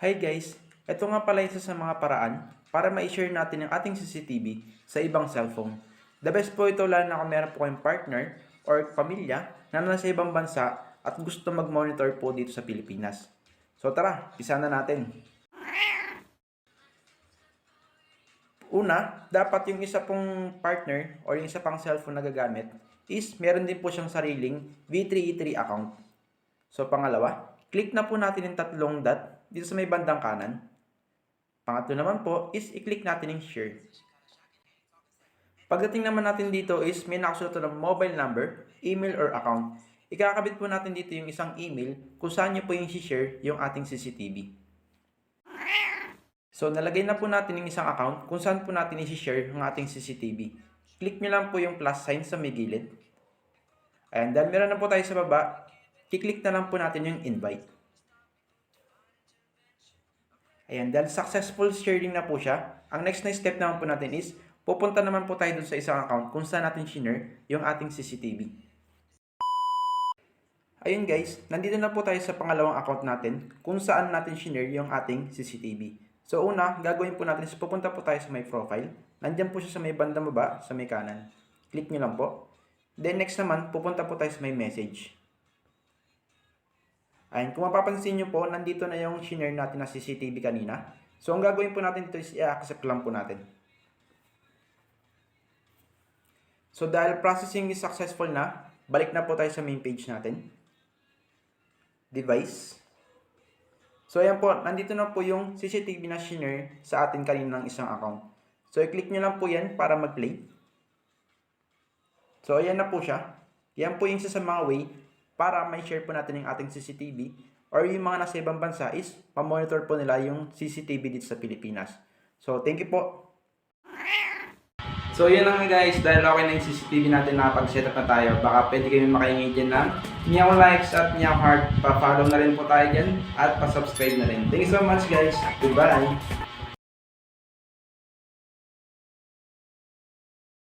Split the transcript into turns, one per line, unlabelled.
Hi guys! Ito nga pala isa sa mga paraan para ma-share natin ang ating CCTV sa ibang cellphone. The best po ito lalo na kung meron po kayong partner or pamilya na nasa ibang bansa at gusto mag-monitor po dito sa Pilipinas. So tara, pisa na natin. Una, dapat yung isa pong partner or yung isa pang cellphone na gagamit is meron din po siyang sariling V3E3 account. So pangalawa, click na po natin yung tatlong dot dito sa may bandang kanan. Pangatlo naman po is i-click natin yung share. Pagdating naman natin dito is may nakasulat ng mobile number, email or account. Ikakabit po natin dito yung isang email kung saan nyo po yung share yung ating CCTV. So, nalagay na po natin yung isang account kung saan po natin i-share yung ating CCTV. Click nyo lang po yung plus sign sa may gilid. Ayan, dahil meron na po tayo sa baba, kiklik na lang po natin yung invite. Ayan, dahil successful sharing na po siya, ang next na step naman po natin is, pupunta naman po tayo dun sa isang account kung saan natin share yung ating CCTV. Ayun guys, nandito na po tayo sa pangalawang account natin kung saan natin share yung ating CCTV. So una, gagawin po natin is pupunta po tayo sa may profile. Nandyan po siya sa may bandang baba, sa may kanan. Click nyo lang po. Then next naman, pupunta po tayo sa may message. Ayun, kung mapapansin nyo po, nandito na yung share natin na CCTV kanina. So ang gagawin po natin dito is i-accept lang po natin. So dahil processing is successful na, balik na po tayo sa main page natin. Device. So ayan po, nandito na po yung CCTV na share sa atin kanina ng isang account. So i-click nyo lang po yan para mag-play. So ayan na po siya. Yan po yung isa sa mga way para may share po natin yung ating CCTV or yung mga nasa ibang bansa is pa-monitor po nila yung CCTV dito sa Pilipinas. So thank you po. So yun lang guys, dahil okay na yung CCTV natin nakapag-setup na tayo, baka pwede kayo makahingi dyan ng niyang likes at niyang heart, pa-follow na rin po tayo dyan at pa-subscribe na rin. Thank you so much guys, goodbye!